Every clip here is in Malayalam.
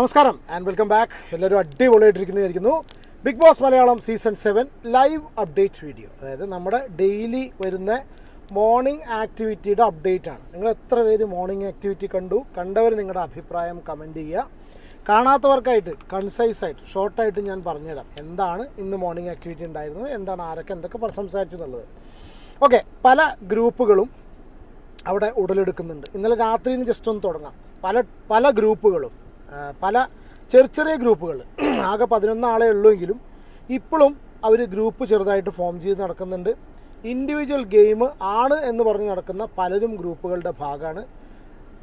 നമസ്കാരം ആൻഡ് വെൽക്കം ബാക്ക് എല്ലാവരും അടിപൊളിയായിട്ടിരിക്കുന്നതായിരിക്കുന്നു. Big Boss Malayalam season seven live update video അതായത് നമ്മുടെ ഡെയിലി വരുന്ന മോർണിംഗ് ആക്ടിവിറ്റിയുടെ അപ്ഡേറ്റ് ആണ്. നിങ്ങൾ എത്ര പേര് മോർണിംഗ് ആക്ടിവിറ്റി കണ്ടു? കണ്ടവർ നിങ്ങളുടെ അഭിപ്രായം കമന്റ് ചെയ്യുക. കാണാത്തവർക്കായിട്ട് കൺസൈസ് ആയിട്ട് ഷോർട്ടായിട്ട് ഞാൻ പറഞ്ഞുതരാം. എന്താണ് ഇന്ന് മോർണിംഗ് ആക്ടിവിറ്റി ഉണ്ടായിരുന്നത്? എന്താണ് ആരൊക്കെ എന്തൊക്കെ സംസാരിച്ചു എന്നുള്ളത്. ഓക്കെ പല ഗ്രൂപ്പുകളും അവിടെ ഉടലെടുക്കുന്നുണ്ട്. ഇന്നലെ രാത്രിയിൽ നിന്ന് ജസ്റ്റ് ഒന്ന് തുടങ്ങാം. പല പല ഗ്രൂപ്പുകളും പല ചെറിയ ചെറിയ ഗ്രൂപ്പുകൾ. ആകെ പതിനൊന്ന് ആളെ ഉള്ളൂവെങ്കിലും ഇപ്പോഴും അവർ ഗ്രൂപ്പ് ചെറുതായിട്ട് ഫോം ചെയ്ത് നടക്കുന്നുണ്ട്. ഇൻഡിവിജ്വൽ ഗെയിം ആണ് എന്ന് പറഞ്ഞ് നടക്കുന്ന പലരും ഗ്രൂപ്പുകളുടെ ഭാഗമാണ്.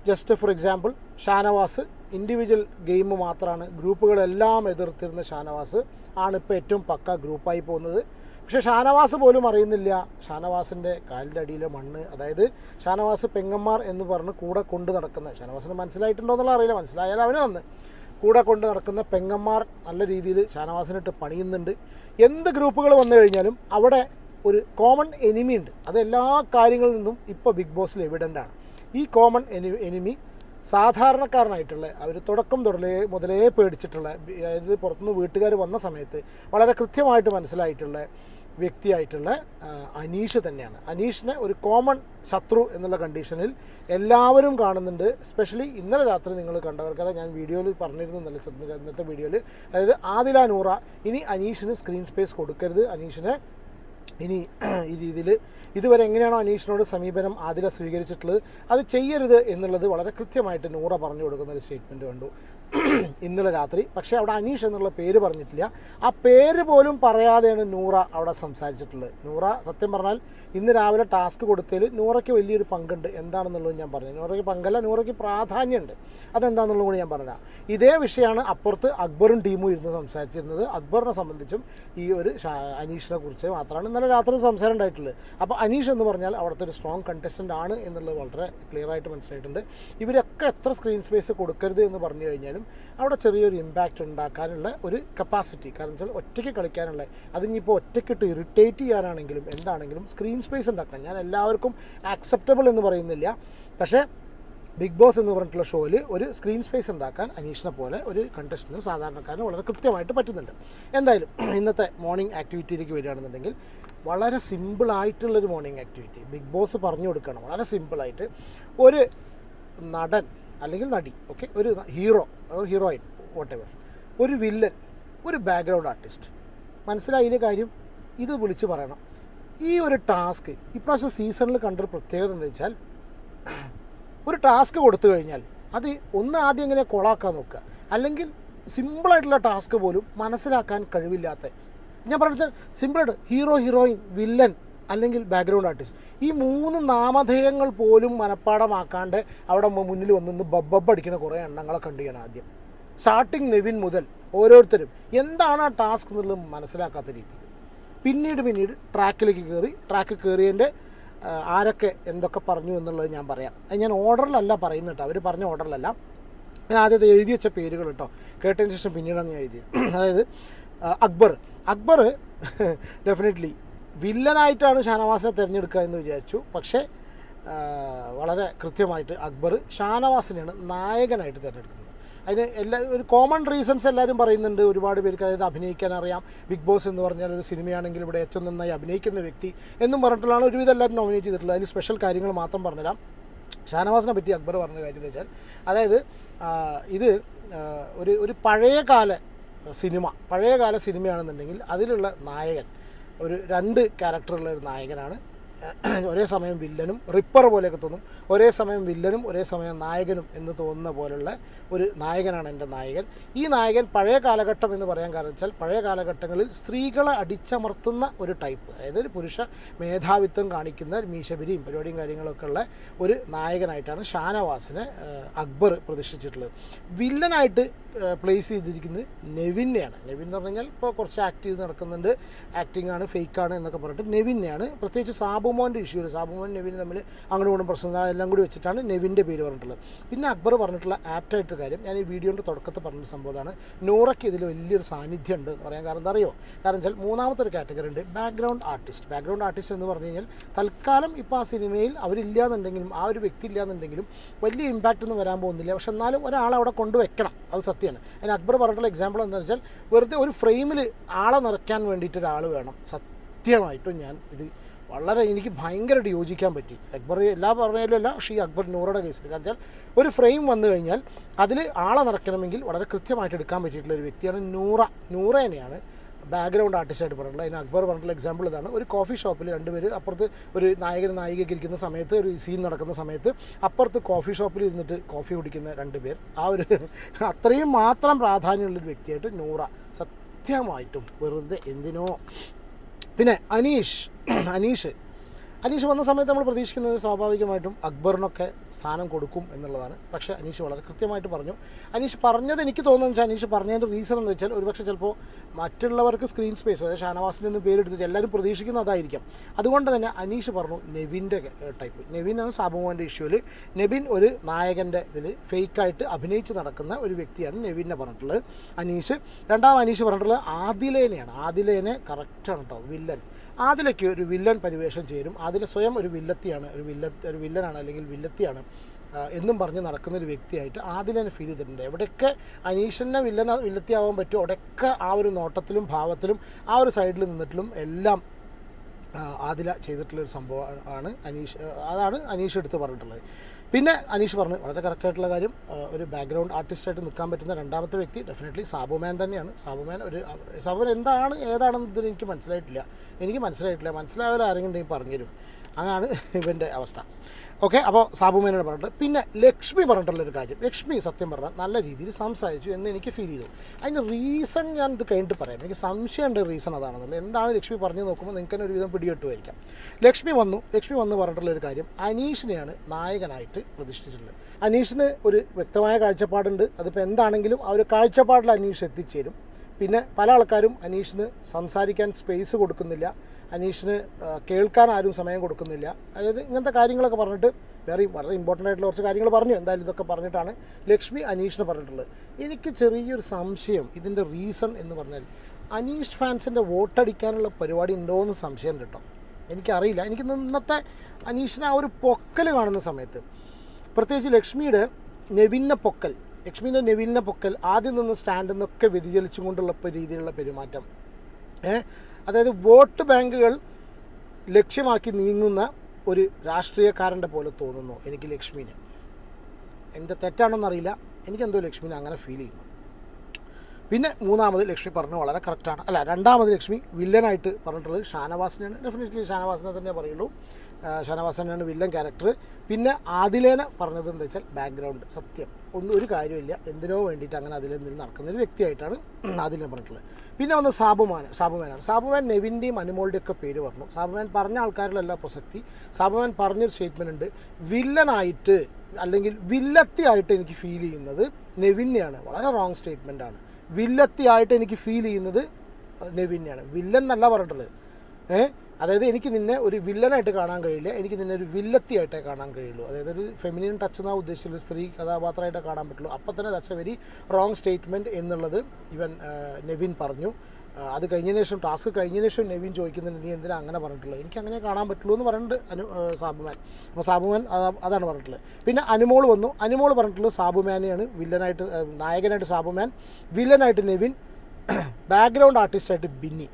Just for example Shanavas individual game മാത്രമാണ് ഗ്രൂപ്പുകളെല്ലാം എതിർത്തിരുന്ന ഷാനവാസ് ആണ് ഇപ്പോൾ ഏറ്റവും പക്ക ഗ്രൂപ്പായി പോകുന്നത്. പക്ഷേ ഷാനവാസ് പോലും അറിയുന്നില്ല. ഷാനവാസിന്റെ കാലിന്റെ അടിയിലെ മണ്ണ് അതായത് ഷാനവാസ് പെങ്ങന്മാർ എന്ന് പറഞ്ഞ് കൂടെ കൊണ്ട് നടക്കുന്ന ഷാനവാസിന് മനസ്സിലായിട്ടുണ്ടോ എന്നുള്ള അറിയില്ല. മനസ്സിലായാലും അവന് തന്ന്. കൂടെ കൊണ്ട് നടക്കുന്ന പെങ്ങന്മാർ നല്ല രീതിയിൽ ഷാനവാസിനിട്ട് പണിയുന്നുണ്ട്. എന്ത് ഗ്രൂപ്പുകൾ വന്നു കഴിഞ്ഞാലും അവിടെ ഒരു കോമൺ എനിമി ഉണ്ട്. അത് എല്ലാ കാര്യങ്ങളിൽ നിന്നും ഇപ്പോൾ ബിഗ് ബോസിൽ എവിഡന്റ് ആണ്. ഈ കോമൺ എനി എനിമി സാധാരണക്കാരനായിട്ടുള്ള അവർ തുടക്കം തുടലേ മുതലേ പേടിച്ചിട്ടുള്ള അതായത് പുറത്തുനിന്ന് വീട്ടുകാർ വന്ന സമയത്ത് വളരെ കൃത്യമായിട്ട് മനസ്സിലായിട്ടുള്ള വ്യക്തിയായിട്ടുള്ള അനീഷ് തന്നെയാണ്. അനീഷിനെ ഒരു കോമൺ ശത്രു എന്നുള്ള കണ്ടീഷനിൽ എല്ലാവരും കാണുന്നുണ്ട്. സ്പെഷ്യലി ഇന്നലെ രാത്രി നിങ്ങൾ കണ്ടവർക്കാരെ ഞാൻ വീഡിയോയിൽ പറഞ്ഞിരുന്നു നല്ല ഇന്നത്തെ വീഡിയോയിൽ. അതായത് ആദില നൂറ ഇനി അനീഷിന് സ്ക്രീൻ സ്പേസ് കൊടുക്കരുത്. അനീഷിനെ ഇനി ഈ രീതിയിൽ ഇതുവരെ എങ്ങനെയാണോ അനീഷിനോട് സമീപനം ആദില സ്വീകരിച്ചിട്ടുള്ളത് അത് ചെയ്യരുത് എന്നുള്ളത് വളരെ കൃത്യമായിട്ട് നൂറ പറഞ്ഞു കൊടുക്കുന്ന ഒരു സ്റ്റേറ്റ്മെന്റ് കണ്ടു. ഇന്നലെ രാത്രി. പക്ഷേ അവിടെ അനീഷ് എന്നുള്ള പേര് പറഞ്ഞിട്ടില്ല. ആ പേര് പോലും പറയാതെയാണ് നൂറ അവിടെ സംസാരിച്ചിട്ടുള്ളത്. നൂറ സത്യം പറഞ്ഞാൽ ഇന്ന് രാവിലെ ടാസ്ക് കൊടുത്തതിൽ നൂറയ്ക്ക് വലിയൊരു പങ്കുണ്ട്. എന്താണെന്നുള്ളത് ഞാൻ പറഞ്ഞു. നൂറയ്ക്ക് പങ്കല്ല നൂറയ്ക്ക് പ്രാധാന്യമുണ്ട്. അതെന്താണെന്നുള്ളത് കൂടി ഞാൻ പറഞ്ഞുതരാം. ഇതേ വിഷയമാണ് അപ്പുറത്ത് അക്ബറും ടീമും ഇരുന്ന് സംസാരിച്ചിരുന്നത്. അക്ബറിനെ സംബന്ധിച്ചും ഈ ഒരു അനീഷിനെ കുറിച്ച് മാത്രമാണ് ഇന്നലെ രാത്രി സംസാരം ഉണ്ടായിട്ടുള്ളത്. അപ്പോൾ അനീഷ് എന്ന് പറഞ്ഞാൽ അവിടുത്തെ ഒരു സ്ട്രോങ് കണ്ടസ്റ്റന്റ് ആണ് എന്നുള്ളത് വളരെ ക്ലിയർ ആയിട്ട് മനസ്സിലായിട്ടുണ്ട്. ഇവരൊക്കെ എത്ര സ്ക്രീൻ സ്പേസ് കൊടുക്കരുത് എന്ന് പറഞ്ഞു കഴിഞ്ഞാലും അവിടെ ചെറിയൊരു ഇമ്പാക്റ്റ് ഉണ്ടാക്കാനുള്ള ഒരു കപ്പാസിറ്റി കാരണം വെച്ചാൽ ഒറ്റയ്ക്ക് കളിക്കാനുള്ള അതിനിപ്പോൾ ഒറ്റയ്ക്കിട്ട് ഇറിറ്റേറ്റ് ചെയ്യാനാണെങ്കിലും എന്താണെങ്കിലും സ്ക്രീൻ സ്പേസ് ഉണ്ടാക്കാൻ ഞാൻ എല്ലാവർക്കും ആക്സെപ്റ്റബിൾ എന്ന് പറയുന്നില്ല. പക്ഷേ ബിഗ് ബോസ് എന്ന് പറഞ്ഞിട്ടുള്ള ഷോയിൽ ഒരു സ്ക്രീൻ സ്പേസ് ഉണ്ടാക്കാൻ അനീഷിനെ പോലെ ഒരു കണ്ടസ്റ്റന്റ് സാധാരണക്കാരന് വളരെ കൃത്യമായിട്ട് പറ്റുന്നുണ്ട്. എന്തായാലും ഇന്നത്തെ മോർണിംഗ് ആക്ടിവിറ്റിയിലേക്ക് വരികയാണെന്നുണ്ടെങ്കിൽ വളരെ സിമ്പിളായിട്ടുള്ളൊരു മോർണിംഗ് ആക്ടിവിറ്റി ബിഗ് ബോസ് പറഞ്ഞു കൊടുക്കണം വളരെ സിമ്പിളായിട്ട് ഒരു നടൻ അല്ലെങ്കിൽ നടി ഓക്കെ ഒരു ഹീറോ ഒരു ഹീറോയിൻ വാട്ട് എവർ ഒരു വില്ലൻ ഒരു ബാക്ക്ഗ്രൗണ്ട് ആർട്ടിസ്റ്റ് മനസ്സിലായില്ലേ കാര്യം? ഇത് വിളിച്ച് പറയണം. ഈ ഒരു ടാസ്ക് ഇപ്രാവശ്യം സീസണിൽ കണ്ടൊരു പ്രത്യേകത എന്ന് വെച്ചാൽ ഒരു ടാസ്ക് കൊടുത്തു കഴിഞ്ഞാൽ അത് ഒന്ന് ആദ്യം ഇങ്ങനെ കൊളാക്കാൻ നോക്കുക? അല്ലെങ്കിൽ സിമ്പിളായിട്ടുള്ള ടാസ്ക് പോലും മനസ്സിലാക്കാൻ കഴിവില്ലാത്ത ഞാൻ പറഞ്ഞാൽ സിമ്പിളായിട്ട് ഹീറോ ഹീറോയിൻ വില്ലൻ അല്ലെങ്കിൽ ബാക്ക്ഗ്രൗണ്ട് ആർട്ടിസ്റ്റ് ഈ മൂന്ന് നാമധേയങ്ങൾ പോലും മനഃപ്പാടമാക്കാണ്ട് അവിടെ മുന്നിൽ മുന്നിൽ വന്നിന്ന് ബബ്ബബ് അടിക്കുന്ന കുറേ എണ്ണങ്ങളെ കണ്ടു ഞാൻ ആദ്യം. സ്റ്റാർട്ടിങ് നെവിൻ മുതൽ ഓരോരുത്തരും എന്താണ് ആ ടാസ്ക് എന്നുള്ളത് മനസ്സിലാക്കാത്ത രീതി പിന്നീട് പിന്നീട് ട്രാക്കിലേക്ക് കയറി ട്രാക്ക് കയറിയതിന്റെ ആരൊക്കെ എന്തൊക്കെ പറഞ്ഞു എന്നുള്ളത് ഞാൻ പറയാം. അത് ഞാൻ ഓർഡറിലല്ല പറയുന്നത് കേട്ടോ. അവർ പറഞ്ഞ ഓർഡറിലല്ല ഞാൻ ആദ്യത്തെ എഴുതി വെച്ച പേരുകൾ കേട്ടോ. കേട്ടതിന് ശേഷം പിന്നീടാണ് ഞാൻ എഴുതിയത്. അതായത് അക്ബർ. അക്ബർ ഡെഫിനറ്റ്ലി വില്ലനായിട്ടാണ് ഷാനവാസിനെ തിരഞ്ഞെടുക്കുക എന്ന് വിചാരിച്ചു. പക്ഷേ വളരെ കൃത്യമായിട്ട് അക്ബർ ഷാനവാസിനെയാണ് നായകനായിട്ട് തിരഞ്ഞെടുക്കുന്നത്. അതിന് എല്ലാ ഒരു കോമൺ റീസൺസ് എല്ലാവരും പറയുന്നുണ്ട്. ഒരുപാട് പേർക്ക് അതായത് അഭിനയിക്കാൻ അറിയാം. ബിഗ് ബോസ് എന്ന് പറഞ്ഞാൽ ഒരു സിനിമയാണെങ്കിൽ ഇവിടെ ഏറ്റവും നന്നായി അഭിനയിക്കുന്ന വ്യക്തി എന്നും പറഞ്ഞിട്ടുള്ളതാണ് ഒരുവിധം എല്ലാവരും നോമിനേറ്റ് ചെയ്തിട്ടുള്ളത്. അതിന് സ്പെഷ്യൽ കാര്യങ്ങൾ മാത്രം പറഞ്ഞുതരാം. ഷാനവാസിനെ പറ്റി അക്ബർ പറഞ്ഞ കാര്യം എന്ന് വെച്ചാൽ അതായത് ഇത് ഒരു ഒരു പഴയകാല സിനിമ പഴയകാല സിനിമയാണെന്നുണ്ടെങ്കിൽ അതിലുള്ള നായകൻ ഒരു രണ്ട് ക്യാരക്ടറുള്ള ഒരു നായകനാണ് ഒരേ സമയം വില്ലനും റിപ്പർ പോലെയൊക്കെ തോന്നും. ഒരേ സമയം വില്ലനും ഒരേ സമയം നായകനും എന്ന് തോന്നുന്ന പോലുള്ള ഒരു നായകനാണ് എന്റെ നായകൻ. ഈ നായകൻ പഴയ കാലഘട്ടം എന്ന് പറയാൻ കാരണം വെച്ചാൽ പഴയ കാലഘട്ടങ്ങളിൽ സ്ത്രീകളെ അടിച്ചമർത്തുന്ന ഒരു ടൈപ്പ് അതായത് ഒരു പുരുഷ മേധാവിത്വം കാണിക്കുന്ന മീശബിരിയും പരിപാടിയും കാര്യങ്ങളൊക്കെ ഉള്ള ഒരു നായകനായിട്ടാണ് ഷാനവാസിനെ അക്ബർ പ്രതിഷ്ഠിച്ചിട്ടുള്ളത്. വില്ലനായിട്ട് പ്ലേസ് ചെയ്തിരിക്കുന്നത് നെവിനെയാണ് നെവിൻ എന്ന് പറഞ്ഞാൽ ഇപ്പോൾ കുറച്ച് ആക്ട് ചെയ്ത് നടക്കുന്നുണ്ട്. ആക്ടിംഗ് ആണ് ഫേക്ക് ആണ് എന്നൊക്കെ പറഞ്ഞിട്ട് നെവിനെയാണ് പ്രത്യേകിച്ച് സാബു സാബുമോന്റെ ഇഷ്യൂ സാബുമോൻ നെവിൻ തമ്മിൽ അങ്ങോട്ടും ഇങ്ങോട്ടും പ്രശ്നം. എല്ലാം കൂടി വെച്ചിട്ടാണ് നെവിന്റെ പേര് പറഞ്ഞിട്ടുള്ളത്. പിന്നെ അക്ബർ പറഞ്ഞിട്ടുള്ള ആപ്റ്റായിട്ട് കാര്യം ഞാൻ ഈ വീഡിയോന്റെ തുടക്കത്തിൽ പറഞ്ഞ സംഭവമാണ്. നൂറയ്ക്ക് ഇതിൽ വലിയൊരു സാന്നിധ്യം ഉണ്ട് എന്ന് പറയാൻ കാരണം എന്താ അറിയോ കാരണം വെച്ചാൽ മൂന്നാമത്തെ ഒരു കാറ്റഗറി ഉണ്ട് ബാക്ക്ഗ്രൗണ്ട് ആർട്ടിസ്റ്റ് ബാക്ക്ഗ്രൗണ്ട് ആർട്ടിസ്റ്റ് എന്ന് പറഞ്ഞു കഴിഞ്ഞാൽ തൽക്കാലം ഇപ്പോൾ ആ സിനിമയിൽ അവരില്ലാന്നുണ്ടെങ്കിലും ആ ഒരു വ്യക്തി ഇല്ലാന്നുണ്ടെങ്കിലും വലിയ ഇമ്പാക്റ്റ് ഒന്നും വരാൻ പോകുന്നില്ല. പക്ഷെ എന്നാലും ഒരാളെ അവിടെ കൊണ്ടുവയ്ക്കണം അത് സത്യമാണ്. അതിന് അക്ബർ പറഞ്ഞിട്ടുള്ള എക്സാമ്പിൾ എന്താണെന്ന് വെച്ചാൽ വെറുതെ ഒരു ഫ്രെയിമിൽ ആളെ നിറയ്ക്കാൻ വേണ്ടിയിട്ട് ഒരാൾ വേണം. സത്യമായിട്ടും ഞാൻ ഇത് വളരെ എനിക്ക് ഭയങ്കരമായിട്ട് യോജിക്കാൻ പറ്റി. അക്ബർ എല്ലാ പക്ഷേ ഈ അക്ബർ നൂറുടെ കേസിൽ കാരണം വെച്ചാൽ ഒരു ഫ്രെയിം വന്നു കഴിഞ്ഞാൽ അതിൽ ആളെ നിറയ്ക്കണമെങ്കിൽ വളരെ കൃത്യമായിട്ട് എടുക്കാൻ പറ്റിയിട്ടുള്ള ഒരു വ്യക്തിയാണ് നൂറ. നൂറ തന്നെയാണ് ബാക്ക്ഗ്രൗണ്ട് ആർട്ടിസ്റ്റായിട്ട് പറഞ്ഞിട്ടുള്ളത്. അതിന് അക്ബർ പറഞ്ഞിട്ടുള്ള എക്സാമ്പിൾ ഇതാണ്. ഒരു കോഫി ഷോപ്പിൽ രണ്ടുപേർ അപ്പുറത്ത് ഒരു നായകൻ നായികയ്ക്ക് ഇരിക്കുന്ന സമയത്ത് ഒരു സീൻ നടക്കുന്ന സമയത്ത് അപ്പുറത്ത് കോഫി ഷോപ്പിൽ ഇരുന്നിട്ട് കോഫി കുടിക്കുന്ന രണ്ട് പേർ. ആ ഒരു അത്രയും മാത്രം പ്രാധാന്യമുള്ളൊരു വ്യക്തിയായിട്ട് നൂറ. സത്യമായിട്ടും വെറുതെ എന്തിനോ. പിന്നെ അനീഷ് അനീഷ് അനീഷ് വന്ന സമയത്ത് നമ്മൾ പ്രതീക്ഷിക്കുന്നത് സ്വാഭാവികമായിട്ടും അക്ബറിനൊക്കെ സ്ഥാനം കൊടുക്കും എന്നുള്ളതാണ്. പക്ഷേ അനീഷ് വളരെ കൃത്യമായിട്ട് പറഞ്ഞു. അനീഷ് പറഞ്ഞത് എനിക്ക് തോന്നുന്നത് വെച്ചാൽ അനീഷ് പറഞ്ഞതിന്റെ റീസൺ എന്ന് വെച്ചാൽ ഒരുപക്ഷെ ചിലപ്പോൾ മറ്റുള്ളവർക്ക് സ്ക്രീൻ സ്പേസ് അതായത് ഷാനവാസിന്റെ ഒന്നും പേരെടുത്ത് എല്ലാവരും പ്രതീക്ഷിക്കുന്ന അതായിരിക്കാം. അതുകൊണ്ട് തന്നെ അനീഷ് പറഞ്ഞു നെവിന്റെ ടൈപ്പ് നെവിൻ നെവിനാണ് സാബുമോന്റെ ഇഷ്യൂവിൽ നെവിൻ ഒരു നായകന്റെ ഇതിൽ ഫേക്കായിട്ട് അഭിനയിച്ച് നടക്കുന്ന ഒരു വ്യക്തിയാണ് നെവിനെ പറഞ്ഞിട്ടുള്ളത്. അനീഷ് രണ്ടാമത് അനീഷ് പറഞ്ഞിട്ടുള്ളത് ആദിലേനെയാണ്. ആദിലേനെ കറക്റ്റാണ് കേട്ടോ വില്ലൻ. ആദിലയ്ക്ക് ഒരു വില്ലൻ പരിവേഷം ചേരും. അതിൽ സ്വയം ഒരു വില്ലത്തിയാണ് ഒരു വില്ല ഒരു വില്ലനാണ് അല്ലെങ്കിൽ വില്ലത്തിയാണ് എന്നും പറഞ്ഞ് നടക്കുന്ന ഒരു വ്യക്തിയായിട്ട് ആദിലനെ ഫീൽ ചെയ്തിട്ടുണ്ട്. എവിടെയൊക്കെ അനീഷിനെ വില്ലന വില്ലത്തിയാവാൻ പറ്റുമോ അവിടെയൊക്കെ ആ ഒരു നോട്ടത്തിലും ഭാവത്തിലും ആ ഒരു സൈഡിൽ നിന്നിട്ടും എല്ലാം ആദില ചെയ്തിട്ടുള്ളൊരു സംഭവമാണ് അനീഷ് അതാണ് അനീഷ് എടുത്ത് പറഞ്ഞിട്ടുള്ളത്. പിന്നെ അനീഷ് പറഞ്ഞു വളരെ കറക്റ്റായിട്ടുള്ള കാര്യം. ഒരു ബാക്ക്ഗ്രൗണ്ട് ആർട്ടിസ്റ്റായിട്ട് നിൽക്കാൻ പറ്റുന്ന രണ്ടാമത്തെ വ്യക്തി ഡെഫിനറ്റ്ലി സാബുമാൻ തന്നെയാണ്. സാബുമാൻ ഒരു സാബുമാൻ എന്താണ് ഏതാണെന്ന് ഇതിന് എനിക്ക് മനസ്സിലായിട്ടില്ല. എനിക്ക് മനസ്സിലായിട്ടില്ല. മനസ്സിലായവരാരെങ്കിലും ഉണ്ടെങ്കിൽ ഉണ്ടെങ്കിൽ പറഞ്ഞുതരും. അതാണ് ഇവന്റെ അവസ്ഥ. ഓക്കെ അപ്പോൾ സാബുമേനോട് പറഞ്ഞിട്ട് പിന്നെ ലക്ഷ്മി പറഞ്ഞിട്ടുള്ളൊരു കാര്യം. ലക്ഷ്മി സത്യം പറഞ്ഞാൽ നല്ല രീതിയിൽ സംസാരിച്ചു എന്ന് എനിക്ക് ഫീൽ ചെയ്തു. അതിന് റീസൺ ഞാൻ ഇത് കഴിഞ്ഞിട്ട് പറയാം. എനിക്ക് സംശയമുണ്ട് റീസൺ അതാണെന്നുള്ളത്. എന്താണ് ലക്ഷ്മി പറഞ്ഞു നോക്കുമ്പോൾ നിങ്ങൾക്ക് തന്നെ ഒരുവിധം പിടികിട്ടുമായിരിക്കാം. ലക്ഷ്മി വന്നു. ലക്ഷ്മി വന്ന് പറഞ്ഞിട്ടുള്ളൊരു കാര്യം അനീഷിനെയാണ് നായകനായിട്ട് പ്രതിഷ്ഠിച്ചിട്ടുള്ളത്. അനീഷിന് ഒരു വ്യക്തമായ കാഴ്ചപ്പാടുണ്ട്. അതിപ്പോൾ എന്താണെങ്കിലും ആ ഒരു കാഴ്ചപ്പാടിൽ അനീഷ് എത്തിച്ചേരും. പിന്നെ പല ആൾക്കാരും അനീഷിന് സംസാരിക്കാൻ സ്പേസ് കൊടുക്കുന്നില്ല. അനീഷിന് കേൾക്കാൻ ആരും സമയം കൊടുക്കുന്നില്ല. അതായത് ഇങ്ങനത്തെ കാര്യങ്ങളൊക്കെ പറഞ്ഞിട്ട് വേറെ വളരെ ഇമ്പോർട്ടന്റ് ആയിട്ടുള്ള കുറച്ച് കാര്യങ്ങൾ പറഞ്ഞു. എന്തായാലും ഇതൊക്കെ പറഞ്ഞിട്ടാണ് ലക്ഷ്മി അനീഷിന് പറഞ്ഞിട്ടുള്ളത്. എനിക്ക് ചെറിയൊരു സംശയം ഇതിന്റെ റീസൺ എന്ന് പറഞ്ഞാൽ അനീഷ് ഫാൻസിന്റെ വോട്ടടിക്കാനുള്ള പരിപാടി ഉണ്ടോ എന്ന് സംശയം കിട്ടും. എനിക്കറിയില്ല. എനിക്ക് ഇന്നത്തെ അനീഷിനെ ആ ഒരു പൊക്കൽ കാണുന്ന സമയത്ത്. പ്രത്യേകിച്ച് ലക്ഷ്മിയുടെ നെവിന്ന പൊക്കൽ ലക്ഷ്മിയുടെ നെവിന്ന പൊക്കൽ ആദ്യം നിന്ന് സ്റ്റാൻഡിൽ നിന്നൊക്കെ വ്യതിചലിച്ചും കൊണ്ടുള്ള പ- രീതിയിലുള്ള പെരുമാറ്റം. ഏ? അതായത് വോട്ട് ബാങ്കുകൾ ലക്ഷ്യമാക്കി നീങ്ങുന്ന ഒരു രാഷ്ട്രീയക്കാരന്റെ പോലെ തോന്നുന്നു എനിക്ക് ലക്ഷ്മിന്. എന്റെ തെറ്റാണെന്നറിയില്ല എനിക്കെന്തോ ലക്ഷ്മിനെ അങ്ങനെ ഫീൽ ചെയ്യുന്നു. പിന്നെ മൂന്നാമത് ലക്ഷ്മി പറഞ്ഞു വളരെ കറക്റ്റാണ് അല്ല രണ്ടാമത് ലക്ഷ്മി വില്ലനായിട്ട് പറഞ്ഞിട്ടുള്ളത് ഷാനവാസിനെയാണ്. ഡെഫിനറ്റ്ലി ഷാനവാസിനെ തന്നെ പറയുള്ളൂ. ഷാനവാസിനെയാണ് ഷാനവാസ് വില്ലൻ ക്യാരക്ടർ പിന്നെ ആദിലേന പറഞ്ഞത് എന്താ വെച്ചാൽ ബാക്ക്ഗ്രൗണ്ട് സത്യം. ഒന്നും ഒരു കാര്യമില്ല. എന്തിനോ വേണ്ടിയിട്ട് അങ്ങനെ അതിൽ നിന്ന് നടക്കുന്ന ഒരു വ്യക്തിയായിട്ടാണ് ആദിലേന പറഞ്ഞിട്ടുള്ളത്. പിന്നെ വന്ന് സാബുമാൻ സാബുമാനാണ്. സാബുമാൻ നെവിന്റെയും അനുമോളുടെയും ഒക്കെ പേര് പറഞ്ഞു. സാബുമാൻ പറഞ്ഞ ആൾക്കാരിലല്ല പ്രസക്തി. സാബുമാൻ പറഞ്ഞൊരു സ്റ്റേറ്റ്മെന്റ് ഉണ്ട്. വില്ലനായിട്ട് അല്ലെങ്കിൽ വില്ലത്തിയായിട്ട് എനിക്ക് ഫീൽ ചെയ്യുന്നത് നെവിനെയാണ് വളരെ റോങ് സ്റ്റേറ്റ്മെന്റാണ് വില്ലത്തിയായിട്ട് എനിക്ക് ഫീൽ ചെയ്യുന്നത് നെവിനെയാണ് വില്ലൻ എന്നല്ല പറഞ്ഞിട്ടുള്ളത്. ഏ? അതായത് എനിക്ക് നിന്നെ ഒരു വില്ലനായിട്ട് കാണാൻ കഴിയില്ല. എനിക്ക് നിന്നെ ഒരു വില്ലത്തിയായിട്ടേ കാണാൻ കഴിയുള്ളൂ. അതായത് ഒരു ഫെമിനിൻ ടച്ച് എന്നാ ഉദ്ദേശിച്ചുള്ള ഒരു സ്ത്രീ കഥാപാത്രമായിട്ടേ കാണാൻ പറ്റുള്ളൂ. അപ്പം തന്നെ that's a very wrong statement എന്നുള്ളത് ഇവൻ നെവിൻ പറഞ്ഞു. അത് കഴിഞ്ഞതിന് ശേഷം ടാസ്ക് കഴിഞ്ഞതിന് ശേഷം നെവിൻ ചോദിക്കുന്നുണ്ട് നീ എന്തിനാ അങ്ങനെ പറഞ്ഞിട്ടുള്ളത് എനിക്ക് അങ്ങനെ കാണാൻ പറ്റുള്ളൂ എന്ന് പറഞ്ഞിട്ട് അനു സാബുമാൻ. അപ്പോൾ സാബുമാൻ അതാ- അതാണ് പറഞ്ഞിട്ടുള്ളത്. പിന്നെ അനുമോൾ വന്നു. അനുമോൾ പറഞ്ഞിട്ടുള്ളത് സാബുമാനെയാണ്. വില്ലനായിട്ട് നായകനായിട്ട് സാബുമാൻ. വില്ലനായിട്ട് നെവിൻ ബാക്ക്ഗ്രൗണ്ട് ആർട്ടിസ്റ്റായിട്ട് ബിന്നി.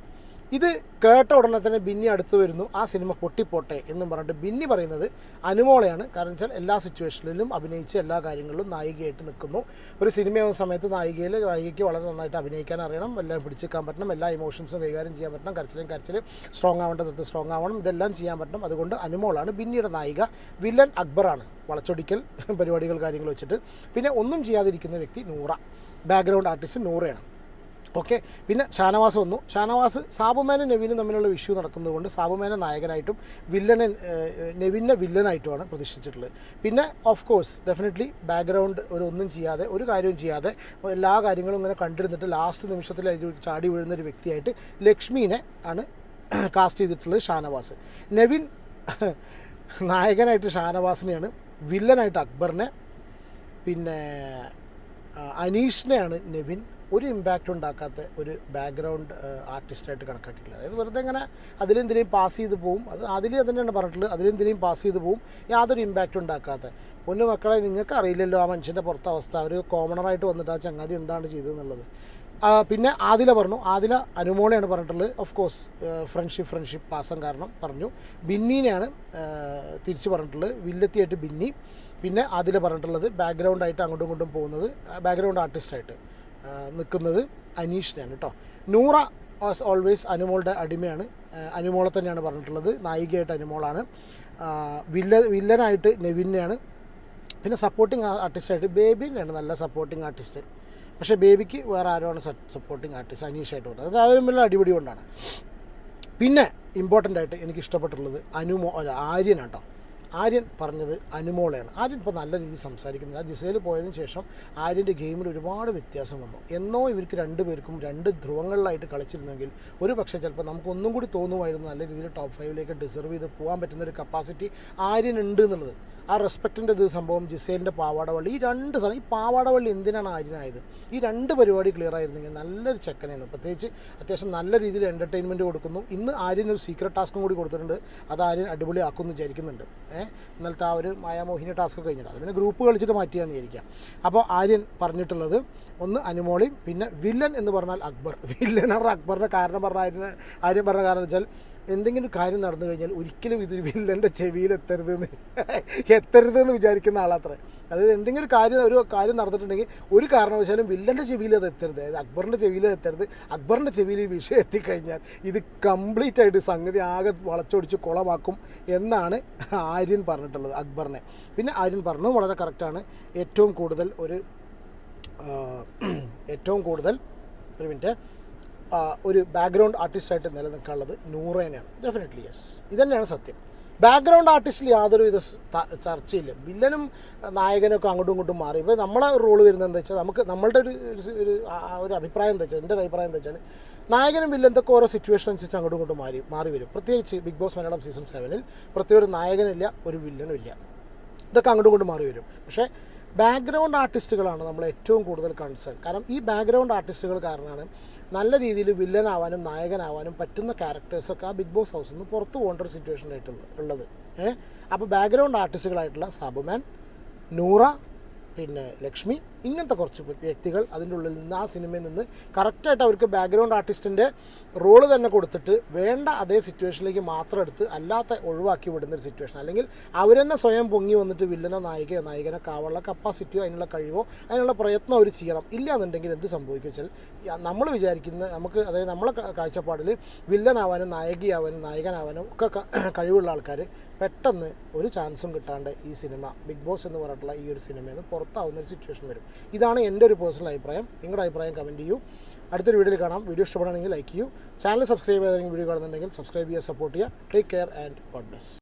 ഇത് കേട്ട ഉടനെ തന്നെ ബിന്നി അടുത്ത് വരുന്നു. ആ സിനിമ പൊട്ടിപ്പോട്ടെ എന്ന് പറഞ്ഞിട്ട് ബിന്നി പറയുന്നത് അനുമോളയാണ്. കാരണം വെച്ചാൽ എല്ലാ സിറ്റുവേഷനിലും അഭിനയിച്ച് എല്ലാ കാര്യങ്ങളിലും നായികയായിട്ട് നിൽക്കുന്നു. ഒരു സിനിമയാവുന്ന സമയത്ത് നായികയിൽ നായികയ്ക്ക് വളരെ നന്നായിട്ട് അഭിനയിക്കാൻ അറിയണം. എല്ലാം പിടിച്ചെക്കാൻ പറ്റണം. എല്ലാ ഇമോഷൻസും കൈകാര്യം ചെയ്യാൻ പറ്റണം. കരച്ചിലും കരച്ചിൽ സ്ട്രോങ് ആവേണ്ട സ്ഥലത്ത് സ്ട്രോങ് ആവണം. ഇതെല്ലാം ചെയ്യാൻ പറ്റണം. അതുകൊണ്ട് അനുമോളാണ് ബിന്നിയുടെ നായിക. വില്ലൻ അക്ബറാണ്. വളച്ചൊടിക്കൽ പരിപാടികൾ കാര്യങ്ങൾ വെച്ചിട്ട്. പിന്നെ ഒന്നും ചെയ്യാതിരിക്കുന്ന വ്യക്തി നൂറ. ബാക്ക്ഗ്രൗണ്ട് ആർട്ടിസ്റ്റ് നൂറയാണ്. ഓക്കെ. പിന്നെ ഷാനവാസ് വന്നു. ഷാനവാസ് സാബുമേനും നെവിനും തമ്മിലുള്ള ഇഷ്യൂ നടക്കുന്നതുകൊണ്ട് സാബുമേനെ നായകനായിട്ടും വില്ലനെ നവീനെ വില്ലനായിട്ടുമാണ് പ്രതിഷ്ഠിച്ചിട്ടുള്ളത് പിന്നെ ഓഫ് കോഴ്സ് ഡെഫിനറ്റ്ലി ബാക്ക്ഗ്രൗണ്ട് ഒരു ഒന്നും ചെയ്യാതെ ഒരു കാര്യവും ചെയ്യാതെ എല്ലാ കാര്യങ്ങളും ഇങ്ങനെ കണ്ടിരുന്നിട്ട് ലാസ്റ്റ് നിമിഷത്തിൽ അതിൽ ചാടി വീഴുന്ന ഒരു വ്യക്തിയായിട്ട് ലക്ഷ്മീനെ ആണ് കാസ്റ്റ് ചെയ്തിട്ടുള്ളത് ഷാനവാസ്. നെവിൻ നായകനായിട്ട് ഷാനവാസിനെയാണ് വില്ലനായിട്ട് അക്ബറിനെ പിന്നെ അനീഷിനെയാണ് നെവിൻ ഒരു ഇമ്പാക്റ്റ് ഉണ്ടാക്കാത്ത ഒരു ബാക്ക്ഗ്രൗണ്ട് ആർട്ടിസ്റ്റായിട്ട് കണക്കാക്കിയിട്ടില്ല. അതായത് വെറുതെ ഇങ്ങനെ അതിലും എന്തിനേയും പാസ് ചെയ്ത് പോവും. അത് അതിലും തന്നെയാണ് പറഞ്ഞിട്ടുള്ളത്. അതിലും എന്തിനേയും പാസ് ചെയ്ത് പോവും. യാതൊരു ഇമ്പാക്റ്റ് ഉണ്ടാക്കാത്ത. പൊന്നു മക്കളെ നിങ്ങൾക്ക് അറിയില്ലല്ലോ ആ മനുഷ്യന്റെ പുറത്തെ അവസ്ഥ. അവർ കോമണറായിട്ട് വന്നിട്ട് ആ ചങ്ങാതി എന്താണ് ചെയ്തതെന്നുള്ളത്. പിന്നെ ആദില പറഞ്ഞു. ആദില അനുമോളെയാണ് പറഞ്ഞിട്ടുള്ളത്. ഓഫ് കോഴ്സ് ഫ്രണ്ട്ഷിപ്പ് ഫ്രണ്ട്ഷിപ്പ് പാസം കാരണം പറഞ്ഞു. ബിന്നീനെയാണ് തിരിച്ച് പറഞ്ഞിട്ടുള്ളത്. വില്ലത്തിയായിട്ട് ബിന്നി. പിന്നെ ആദില പറഞ്ഞിട്ടുള്ളത് ബാക്ക്ഗ്രൗണ്ടായിട്ട് അങ്ങോട്ടും ഇങ്ങോട്ടും പോകുന്നത് ബാക്ക്ഗ്രൗണ്ട് ആർട്ടിസ്റ്റായിട്ട് നിൽക്കുന്നത് അനീഷിനെയാണ് കേട്ടോ നൂറ ആസ് ഓൾവേസ് അനുമോളുടെ അടിമയാണ്. അനുമോളെ തന്നെയാണ് പറഞ്ഞിട്ടുള്ളത്. നായികയായിട്ട് അനുമോളാണ്. വില്ല വില്ലനായിട്ട് നെവിനെയാണ്. പിന്നെ സപ്പോർട്ടിങ് ആർട്ടിസ്റ്റായിട്ട് ബേബിനെയാണ് നല്ല സപ്പോർട്ടിങ് ആർട്ടിസ്റ്റ് പക്ഷേ ബേബിക്ക് വേറെ ആരോണ് സപ്പോർട്ടിങ് ആർട്ടിസ്റ്റ് അനീഷായിട്ട് വന്നത്? അത് അവരും വലിയ അടിപൊളി കൊണ്ടാണ്. പിന്നെ ഇമ്പോർട്ടന്റ് ആയിട്ട് എനിക്ക് ഇഷ്ടപ്പെട്ടുള്ളത് അനുമോ അല്ല ആര്യനാണ് കേട്ടോ ആര്യൻ പറഞ്ഞത് അനുമോളയാണ്. ആര്യൻ ഇപ്പോൾ നല്ല രീതിയിൽ സംസാരിക്കുന്നില്ല ജിസയിൽ പോയതിന് ശേഷം ആര്യന്റെ ഗെയിമിൽ ഒരുപാട് വ്യത്യാസം വന്നു. എന്നോ ഇവർക്ക് രണ്ടുപേർക്കും രണ്ട് ധ്രുവങ്ങളിലായിട്ട് കളിച്ചിരുന്നെങ്കിൽ ഒരു പക്ഷേ ചിലപ്പോൾ നമുക്കൊന്നും കൂടി തോന്നുമായിരുന്നു നല്ല രീതിയിൽ ടോപ്പ് ഫൈവിലേക്ക് ഡിസർവ് ചെയ്ത് പോകാൻ പറ്റുന്ന ഒരു കപ്പാസിറ്റി ആര്യൻ ഉണ്ട് എന്നുള്ളത്. ആ റെസ്പെക്റ്റിന്റെ ഇത് സംഭവം ജിസേലിന്റെ പാവാടവള്ളി. ഈ രണ്ട് സാധനം ഈ പാവാടവള്ളി എന്തിനാണ് ആര്യനായത്? ഈ രണ്ട് പരിപാടി ക്ലിയർ ആയിരുന്നെങ്കിൽ നല്ലൊരു ചെക്കനായിരുന്നു. പ്രത്യേകിച്ച് അത്യാവശ്യം നല്ല രീതിയിൽ എന്റർടൈൻമെന്റ് കൊടുക്കുന്നു. ഇന്ന് ആര്യൻ ഒരു സീക്രട്ട് ടാസ്കും കൂടി കൊടുത്തിട്ടുണ്ട്. അത് ആര്യൻ അടിപൊളിയാക്കുമെന്ന് വിചാരിക്കുന്നുണ്ട്. ഏഹ് ഇന്നലത്തെ ആ ഒരു മായാമോഹിനി ടാസ്ക് കഴിഞ്ഞിട്ട്. അത് പിന്നെ ഗ്രൂപ്പ് കളിച്ചിട്ട് മാറ്റിയാന്ന് വിചാരിക്കാം. അപ്പോൾ ആര്യൻ പറഞ്ഞിട്ടുള്ളത് ഒന്ന് അനുമോളി പിന്നെ വില്ലൻ എന്ന് പറഞ്ഞാൽ അക്ബർ. വില്ലൻ പറഞ്ഞ അക്ബറിന്റെ കാരണം പറഞ്ഞ ആര്യൻ പറഞ്ഞ കാരണം വെച്ചാൽ എന്തെങ്കിലും കാര്യം നടന്നു കഴിഞ്ഞാൽ ഒരിക്കലും ഇത് വില്ലന്റെ ചെവിയിൽ എത്തരുതെന്ന്. എത്തരുതെന്ന് വിചാരിക്കുന്ന ആളത്രേ. അതായത് എന്തെങ്കിലും ഒരു കാര്യം ഒരു കാര്യം നടന്നിട്ടുണ്ടെങ്കിൽ ഒരു കാരണവശാലും വില്ലന്റെ ചെവിയിൽ അത് എത്തരുത്. അതായത് അക്ബറിന്റെ ചെവിയിൽ എത്തരുത്. അക്ബറിന്റെ ചെവിയിൽ ഈ വിഷയം എത്തിക്കഴിഞ്ഞാൽ ഇത് കംപ്ലീറ്റ് ആയിട്ട് സംഗതി ആകെ വളച്ചൊടിച്ച് കുളമാക്കും എന്നാണ് ആര്യൻ പറഞ്ഞിട്ടുള്ളത് അക്ബറിനെ. പിന്നെ ആര്യൻ പറഞ്ഞു വളരെ കറക്റ്റാണ് ഏറ്റവും കൂടുതൽ ഒരു ഏറ്റവും കൂടുതൽ ഒരു മിനിറ്റ് ഒരു ബാക്ക്ഗ്രൗണ്ട് ആർട്ടിസ്റ്റായിട്ട് നിലനിൽക്കാനുള്ളത് നൂറേനെയാണ്. ഡെഫിനറ്റ്ലി യെസ് ഇതന്നെയാണ് സത്യം. ബാക്ക്ഗ്രൗണ്ട് ആർട്ടിസ്റ്റിൽ യാതൊരു വിധ ചർച്ചയില്ല. വില്ലനും നായകനൊക്കെ അങ്ങോട്ടും ഇങ്ങോട്ടും മാറി. ഇപ്പോൾ നമ്മളെ റോൾ വരുന്നത് എന്താ വെച്ചാൽ നമുക്ക് നമ്മളുടെ ഒരു ഒരു- ഒരു അഭിപ്രായം എന്താ വെച്ചാൽ എന്റെ ഒരു അഭിപ്രായം എന്താ വെച്ചാൽ നായകനും വില്ലന്തൊക്കെ ഓരോ സിറ്റുവേഷൻ അനുസരിച്ച് അങ്ങോട്ടും ഇങ്ങോട്ടും മാറി മാറി വരും. പ്രത്യേകിച്ച് ബിഗ് ബോസ് മലയാളം സീസൺ സെവനിൽ പ്രത്യേക ഒരു നായകനില്ല ഒരു വില്ലനും ഇല്ല. ഇതൊക്കെ അങ്ങോട്ടും ഇങ്ങോട്ടും മാറി വരും. പക്ഷേ ബാക്ക്ഗ്രൗണ്ട് ആർട്ടിസ്റ്റുകളാണ് നമ്മൾ ഏറ്റവും കൂടുതൽ കൺസേൺ കാരണം ഈ ബാക്ക്ഗ്രൗണ്ട് ആർട്ടിസ്റ്റുകൾ കാരണമാണ് നല്ല രീതിയിൽ വില്ലനാവാനും നായകനാവാനും പറ്റുന്ന ക്യാരക്ടേഴ്സൊക്കെ ആ ബിഗ് ബോസ് ഹൗസിൽ നിന്ന് പുറത്തു പോകേണ്ട ഒരു സിറ്റുവേഷൻ ആയിട്ടുള്ളത് ഉള്ളത്. ഏഹ് അപ്പോൾ ബാക്ക്ഗ്രൗണ്ട് ആർട്ടിസ്റ്റുകളായിട്ടുള്ള സാബുമാൻ നൂറ പിന്നെ ലക്ഷ്മി ഇങ്ങനത്തെ കുറച്ച് വ്യക്തികൾ അതിന്റെ ഉള്ളിൽ നിന്ന് ആ സിനിമയിൽ നിന്ന് കറക്റ്റായിട്ട് അവർക്ക് ബാക്ക്ഗ്രൗണ്ട് ആർട്ടിസ്റ്റിന്റെ റോൾ തന്നെ കൊടുത്തിട്ട് വേണ്ട അതേ സിറ്റുവേഷനിലേക്ക് മാത്രം എടുത്ത് അല്ലാത്ത ഒഴിവാക്കി വിടുന്ന ഒരു സിറ്റുവേഷൻ അല്ലെങ്കിൽ അവരെന്നെ സ്വയം പൊങ്ങി വന്നിട്ട് വില്ലനോ നായികയോ നായികനെ കാവാനുള്ള കപ്പാസിറ്റിയോ അതിനുള്ള കഴിവോ അതിനുള്ള പ്രയത്നം അവർ ചെയ്യണം. ഇല്ല എന്നുണ്ടെങ്കിൽ എന്ത് സംഭവിക്കും വെച്ചാൽ നമ്മൾ വിചാരിക്കുന്ന നമുക്ക് അതായത് നമ്മളെ കാഴ്ചപ്പാടിൽ വില്ലനാവാനും നായികയാവാനും നായകനാവാനും ഒക്കെ കഴിവുള്ള ആൾക്കാർ പെട്ടെന്ന് ഒരു ചാൻസും കിട്ടാണ്ട് ഈ സിനിമ ബിഗ് ബോസ് എന്ന് പറഞ്ഞിട്ടുള്ള ഈ ഒരു സിനിമയിൽ നിന്ന് പുറത്താവുന്ന ഒരു സിറ്റുവേഷൻ വരും. ഇതാണ് എന്റെ ഒരു പേഴ്സണൽ അഭിപ്രായം. നിങ്ങളുടെ അഭിപ്രായം കമന്റ് ചെയ്യൂ. അടുത്തൊരു വീഡിയോയിൽ കാണാം. വീഡിയോ ഇഷ്ടപ്പെടുകയാണെങ്കിൽ ലൈക്ക് ചെയ്യൂ. ചാനൽ സബ്സ്ക്രൈബ് ചെയ്തെങ്കിൽ വീഡിയോ കാണുന്നുണ്ടെങ്കിൽ സബ്സ്ക്രൈബ് ചെയ്യുക സപ്പോർട്ട് ചെയ്യുക. Take care and God bless